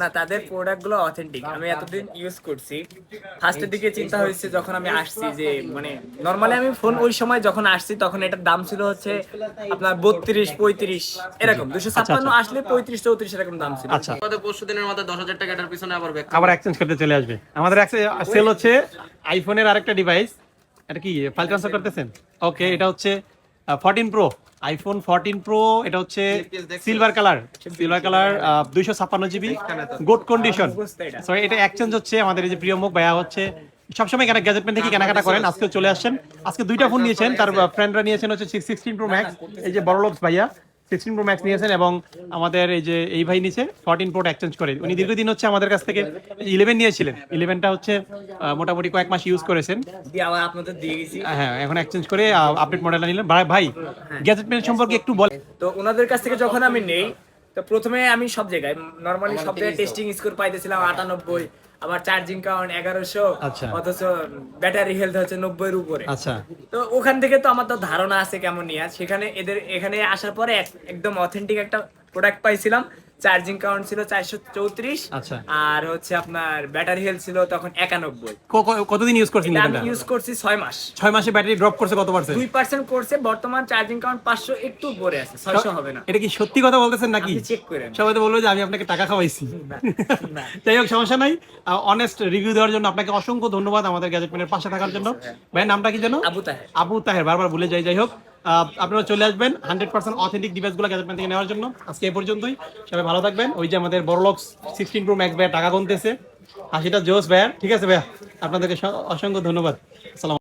না তাদের প্রোডাক্টগুলো অথেন্টিক আমি এতদিন ইউজ করছি। ফার্স্টের দিকে চিন্তা হয়েছে যখন আমি আসছি যে মানে নর্মালি আমি ফোন ওই সময় যখন আসছি তখন এটার দাম ছিল হচ্ছে আপনার বত্রিশ পঁয়ত্রিশ এরকম। দুশো ছাপ্পান্ন আসলে পঁয়ত্রিশ চৌত্রিশ এরকম দাম ছিল। আচ্ছা। পরশু দিনের মধ্যে দশ হাজার টাকাটার পিছনে আবার ব্যাক আবার এক্সচেঞ্জ করতে চলে আসবে। আমাদের সেল হচ্ছে আইফোনের আরেকটা ডিভাইস এটা কি ফাইল ট্রান্সফার করতেছেন? ওকে এটা হচ্ছে fourteen pro iPhone fourteen pro এটা হচ্ছে সিলভার কালার সিলভার কালার দুইশো ছাপ্পান্ন জিবি গুড কন্ডিশন সো এটা। এক্সচেঞ্জ হচ্ছে আমাদের এই যে প্রিয় মুখ ভাইয়া হচ্ছে। সবসময় এখানে দেখি থেকে কেনাকাটা করেন আজকে চলে আসছেন। আজকে দুইটা ফোন নিয়েছেন তার ফ্রেন্ডরা নিয়েছেন হচ্ছে সিক্সটিন প্রো ম্যাক্স এই যে বড় লোকস ভাইয়া। সিক্সটিন প্রো ম্যাক্স নিয়েছেন এবং আমাদের এই যে এই ভাই নিচে ফোরটিন প্রোটা এক্সচেঞ্জ করে উনি দীর্ঘদিন হচ্ছে আমাদের কাছ থেকে ইলেভেন নিয়েছিলেন। ইলেভেনটা হচ্ছে মোটামুটি কয়েক মাস ইউজ করেছেন। আপনাদের দিয়ে গেছি। হ্যাঁ এখন এক্সচেঞ্জ করে আপডেট মডেলটা নিলেন। ভাই- ভাই গ্যাজেটমেন্ট সম্পর্কে একটু বল। তো ওনাদের কাছ থেকে যখন আমি নেই তো প্রথমে আমি সব জায়গায় নর্মালি সব জায়গায় টেস্টিং স্কোর পাইতেছিলাম আটানব্বই। আবার চার্জিং কাউন্ট এগারোশো আচ্ছা। অথচ ব্যাটারি হেলথ হচ্ছে নব্বই এর উপরে। আচ্ছা। তো ওখান থেকে তো আমার তো ধারণা আছে কেমন নিয়ে সেখানে এদের এখানে আসার পরে একদম অথেন্টিক একটা প্রোডাক্ট পাইছিলাম। চার্জিং কাউন্ট ছিল চারশো চৌত্রিশ আচ্ছা। আর হচ্ছে আপনার ব্যাটারি হেলথ ছিল তখন একানব্বই। কতদিন ইউজ করছেন আমি ইউজ করছি ছয় মাস। ছয় মাসে ব্যাটারি ড্রপ করছে কত পার্সেন্ট দুই পার্সেন্ট করছে বর্তমান চার্জিং কাউন্ট পাঁচশো একটু উপরে আছে ছয়শো হবে না। এটা কি সত্যি কথা বলতেছেন নাকি? check করেন। সবাই তো বলব যে আমি আপনাকে টাকা খাওয়াইছি। যাই হোক সমস্যা নাই। অনেস্ট রিভিউ দেওয়ার জন্য আপনাকে অসংখ্য ধন্যবাদ আমাদের গ্যাজেটমেন্টের পাশে থাকার জন্য। ভাইয়ের নামটা কি জানো আবু তাহের। আবু তাহের বারবার ভুলে যাই যাই হোক। আপনারা চলে আসবেন হান্ড্রেড পার্সেন্ট অথেন্টিক ডিভাইসগুলো গ্যাজেটম্যান থেকে নেওয়ার জন্য। আজকে এ পর্যন্তই। সবাই ভালো থাকবেন। ওই যে আমাদের বড়লক্স সিক্সটিন প্রো ম্যাক্স ভাইয়া টাকা গুনতেছে। হাসিটা জোস ভাইয়া ঠিক আছে ভাইয়া? আপনাদেরকে অসংখ্য ধন্যবাদ। আসসালাম